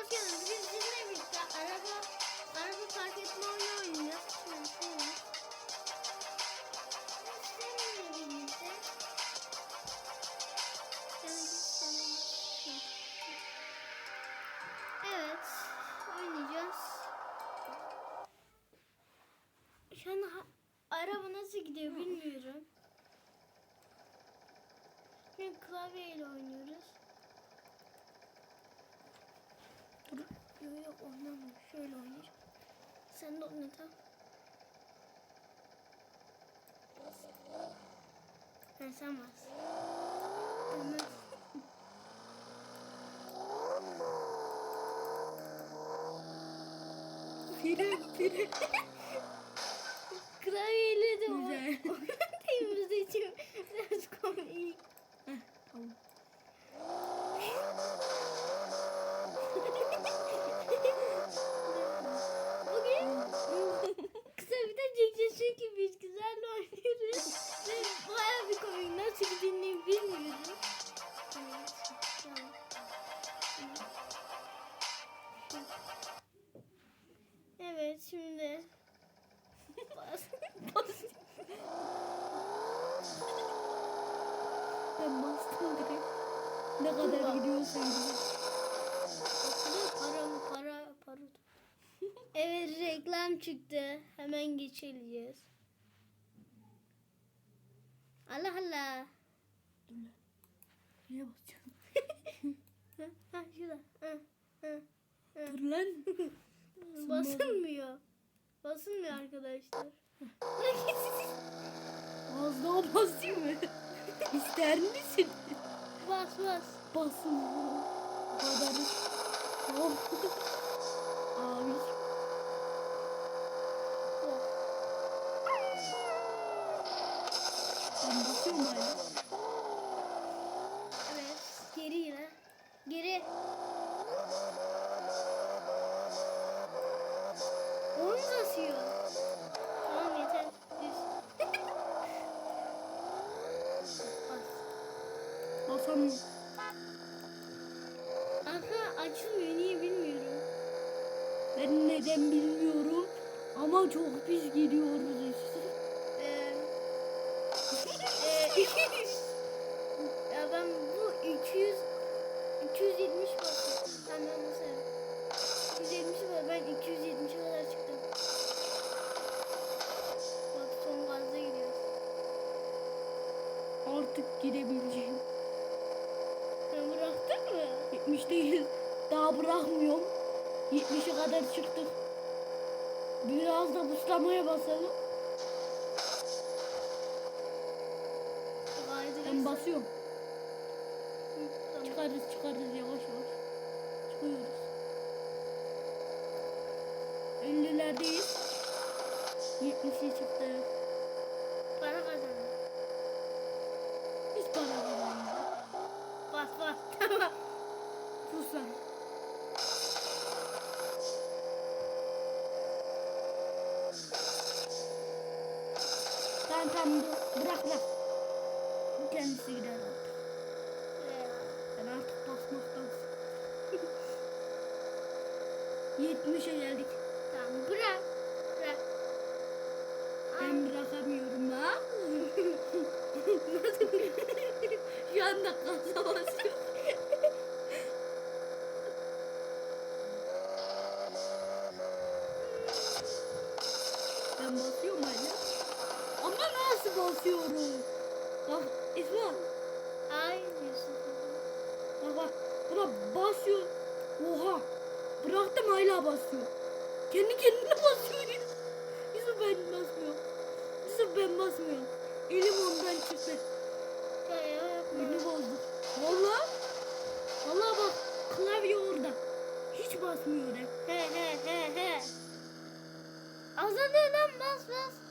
hoş geldiniz. Bugün sizinle birlikte araba, araba park etme oyunu oynayacağız. Şöyle şöyle. Sizinle birlikte. Evet, oynayacağız. Şu an araba nasıl gidiyor bilmiyorum. Şimdi klavyeyle oynuyoruz. Dur. Yok yok oynamıyor. Şöyle oynayacağım. Sen de oyna tamam. Ha, sen bas. Tamam. Fire fire. Klavyeyle de Güzel. Kadar gidiyorsa gidiyor. Para para para. Evet reklam çıktı. Hemen geçeceğiz. Allah Allah. Dur lan. Basıyorsun? Ha, ha şurada. Ha, ha, ha. Dur lan. Basılmıyor. Basılmıyor arkadaşlar. Az daha basayım mı? İster misin? bas bas. Basın. Bu kadar. Oh. Abi. Oh. Ben basıyorum hala. Evet. Geri yine. Geri. Onu basıyor. Tamam yeter. Düz. Bas. Basam. Arka açılmıyor niye bilmiyorum. Ben neden bilmiyorum. Ama çok pis gidiyoruz işte. Ee, e, ya ben bu 200 270 bastım. Senden mesela. 270 var. Ben 270'e kadar çıktım. Bak son gazda gidiyoruz. Artık gidebileceğim. Sen bıraktın mı? 70 değil. Daha bırakmıyorum. 70'e kadar çıktık. Biraz da buslamaya basalım. Ben basıyorum. Çıkarız çıkarız yavaş yavaş. Çıkıyoruz. 50'lerdeyiz. 70'e çıktı. Para kazandım. Biz para kazandık. Bas bas. Tamam. Sus lan. Tamam bırak. Bu kendisi gider artık. Ben artık basmaktan. 70'e geldik. Tamam bırak. Bırak. Ben bırakamıyorum ha. Şu anda gaza basıyorum? Bak İsmail. Ay Yusuf. Bak bak. Buna basıyor. Oha. Bıraktım hala basıyor. Kendi kendine basıyor. Yusuf ben basmıyorum. Yusuf ben basmıyorum. Elim ondan çıktı. Beni bozdu. Valla. Valla bak. Klavye orada. Hiç basmıyor. He he he he. Azalıyor lan bas bas.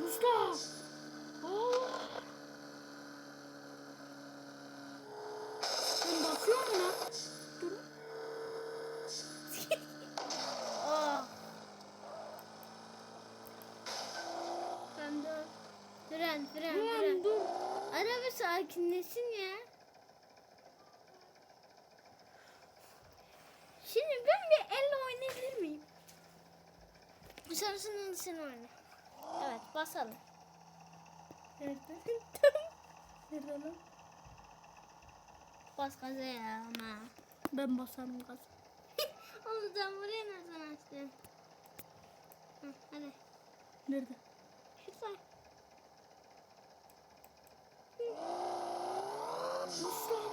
Mustafa. Ben bakıyorum buna. Dur. ben dur. Fren, fren, fren. fren. Dur. Araba sakinleşsin ya. Şimdi ben bir elle oynayabilir miyim? Sonrasında sen oyna. Evet basalım. Nerede? Nerede lan? Bas gaza ya ama. Ben basarım gaz. Oğlum sen buraya nereden açtın? Hı, hadi. Nerede? Şurada. Mustafa.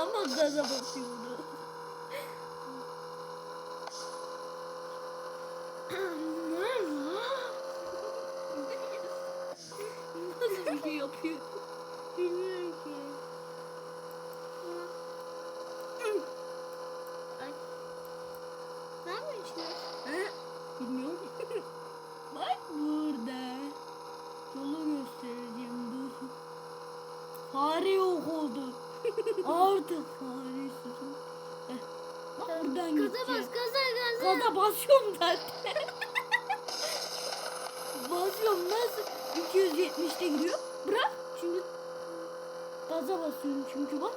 Ama gaza basıyordu. Nasıl bir şey yapıyor? Bilmiyorum ki. Ay. Ne yapıyorsun? He? Bilmiyorum. Bak burada. Yolu göstereceğim dur. Fare yok oldu. Artık faresiz. Heh. Bak buradan Gaza bas gaza gaza. Gaza basıyorum zaten. basıyorum nasıl? 270'te gidiyor. Bırak. Şimdi gaza basıyorum çünkü bak.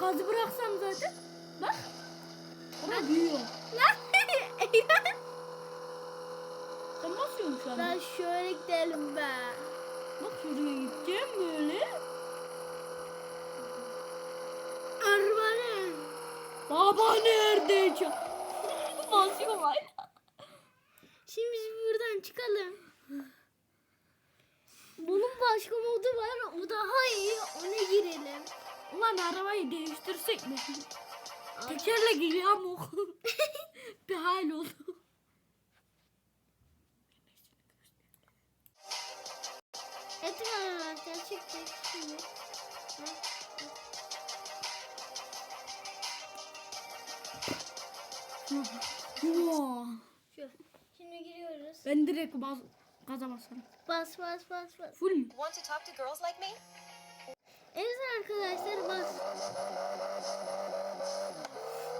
Gazı bıraksam zaten. Bak. Ama büyüyor. Lan. Sen basıyorsun şu an. ben şöyle gidelim be. Bak şuraya gideceğim böyle. Araba ne? Baba nerede? Basıyorum hala. Şimdi biz buradan çıkalım. Bunun başka modu var. O daha iyi. Ona girelim. Ulan arabayı değiştirsek mi? Tekerle geliyor ama bir hal oldu. Evet arkadaşlar çıktık şimdi. Şu. Şimdi giriyoruz. Ben direkt baz gaza basarım. Bas bas bas bas. Full mü? Want to talk to girls like me? Evet arkadaşlar bas.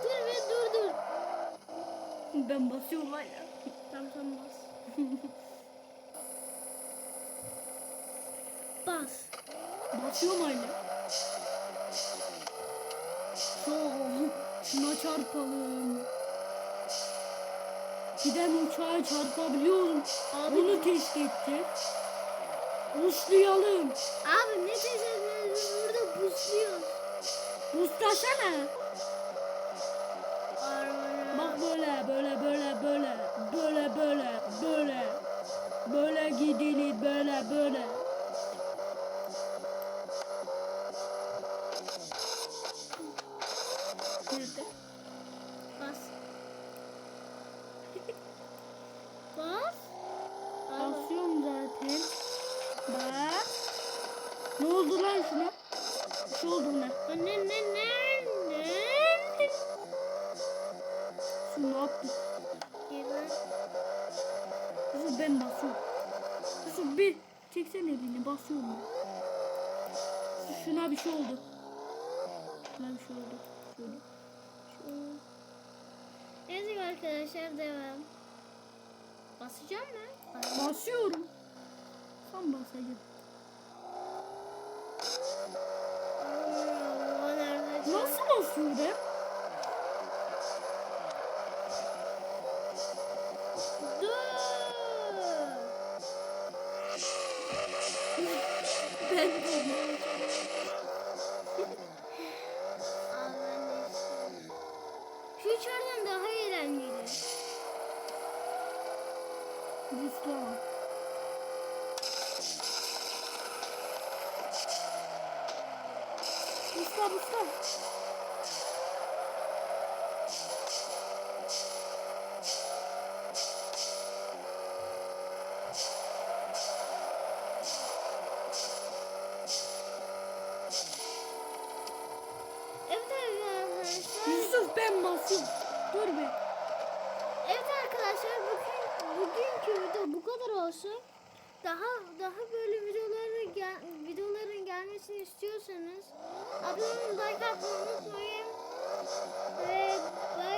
Dur ve dur dur. Ben basıyorum hala. Tamam tamam bas. bas. Basıyorum hala. Şov. Şuna çarpalım. Giden uçağa çarpabiliyorum. Abi- Onu test edeceğiz. Buslayalım. Abi ne diyeceğiz biz burada busluyoruz. Buslasana. Bak böyle böyle böyle böyle böyle böyle böyle böyle gidilir böyle böyle. Çeksene elini basıyorum. Şuna bir şey oldu. Şuna bir şey oldu. Şöyle. Evet arkadaşlar devam. Basacağım mı? Bas. Basıyorum. Tam basacağım. Nasıl basıyor ben. Şu çardan daha eğlenceli. Riskli ama. Riskli, riskli. Ben basıyorum. Dur be. Evet arkadaşlar bugün bugünkü video bu kadar olsun. Daha daha böyle videoları gel, videoların gelmesini istiyorsanız abone olmayı, like atmayı unutmayın. Ve bay